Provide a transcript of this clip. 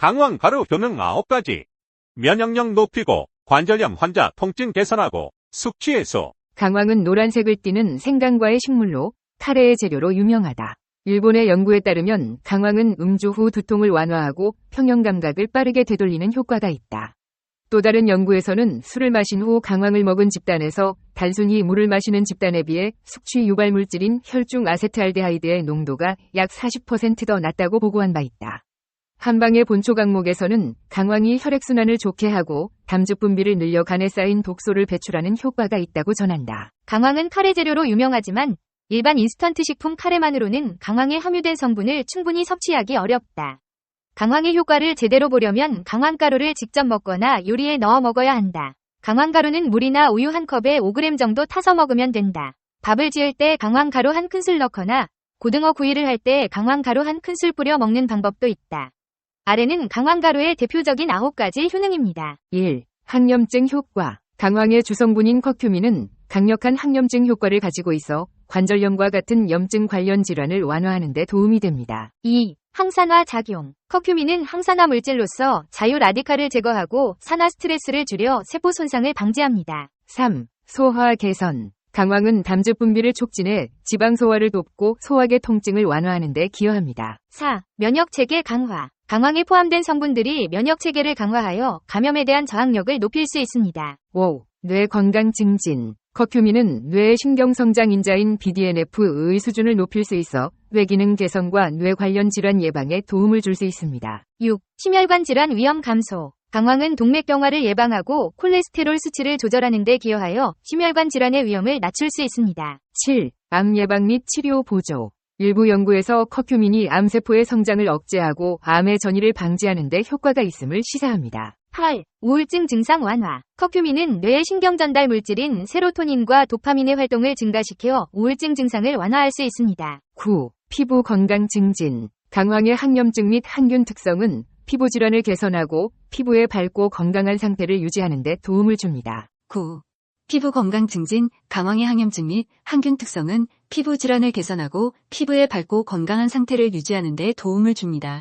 강황 가루 효능 9가지. 면역력 높이고 관절염 환자 통증 개선하고 숙취 해소. 강황은 노란색을 띠는 생강과의 식물로 카레의 재료로 유명하다. 일본의 연구에 따르면 강황은 음주 후 두통을 완화하고 평형 감각을 빠르게 되돌리는 효과가 있다. 또 다른 연구에서는 술을 마신 후 강황을 먹은 집단에서 단순히 물을 마시는 집단에 비해 숙취 유발 물질인 혈중 아세트알데하이드의 농도가 약 40%더 낮다고 보고한 바 있다. 한방의 본초 강목에서는 강황이 혈액순환을 좋게 하고 담즙 분비를 늘려 간에 쌓인 독소를 배출하는 효과가 있다고 전한다. 강황은 카레 재료로 유명하지만 일반 인스턴트 식품 카레만으로는 강황에 함유된 성분을 충분히 섭취하기 어렵다. 강황의 효과를 제대로 보려면 강황가루를 직접 먹거나 요리에 넣어 먹어야 한다. 강황가루는 물이나 우유 한 컵에 5g 정도 타서 먹으면 된다. 밥을 지을 때 강황가루 한 큰술 넣거나 고등어 구이를 할 때 강황가루 한 큰술 뿌려 먹는 방법도 있다. 아래는 강황가루의 대표적인 9가지 효능입니다. 1. 항염증 효과. 강황의 주성분인 커큐민은 강력한 항염증 효과를 가지고 있어 관절염과 같은 염증 관련 질환을 완화하는 데 도움이 됩니다. 2. 항산화 작용. 커큐민은 항산화 물질로서 자유 라디칼을 제거하고 산화 스트레스를 줄여 세포 손상을 방지합니다. 3. 소화 개선. 강황은 담즙 분비를 촉진해 지방 소화를 돕고 소화계 통증을 완화하는 데 기여합니다. 4. 면역 체계 강화. 강황에 포함된 성분들이 면역 체계를 강화하여 감염에 대한 저항력을 높일 수 있습니다. 5. 뇌 건강 증진. 커큐민은 뇌 신경 성장 인자인 BDNF의 수준을 높일 수 있어 뇌 기능 개선과 뇌 관련 질환 예방에 도움을 줄 수 있습니다. 6. 심혈관 질환 위험 감소. 강황은 동맥경화를 예방하고 콜레스테롤 수치를 조절하는 데 기여하여 심혈관 질환의 위험을 낮출 수 있습니다. 7. 암 예방 및 치료 보조. 일부 연구에서 커큐민이 암세포의 성장을 억제하고 암의 전이를 방지하는 데 효과가 있음을 시사합니다. 8. 우울증 증상 완화. 커큐민은 뇌의 신경 전달 물질인 세로토닌과 도파민의 활동을 증가시켜 우울증 증상을 완화할 수 있습니다. 9. 피부 건강 증진. 강황의 항염증 및 항균 특성은 피부 질환을 개선하고 피부의 밝고 건강한 상태를 유지하는 데 도움을 줍니다. 9. 피부 건강 증진, 강황의 항염증 및 항균 특성은 피부 질환을 개선하고 피부의 밝고 건강한 상태를 유지하는 데 도움을 줍니다.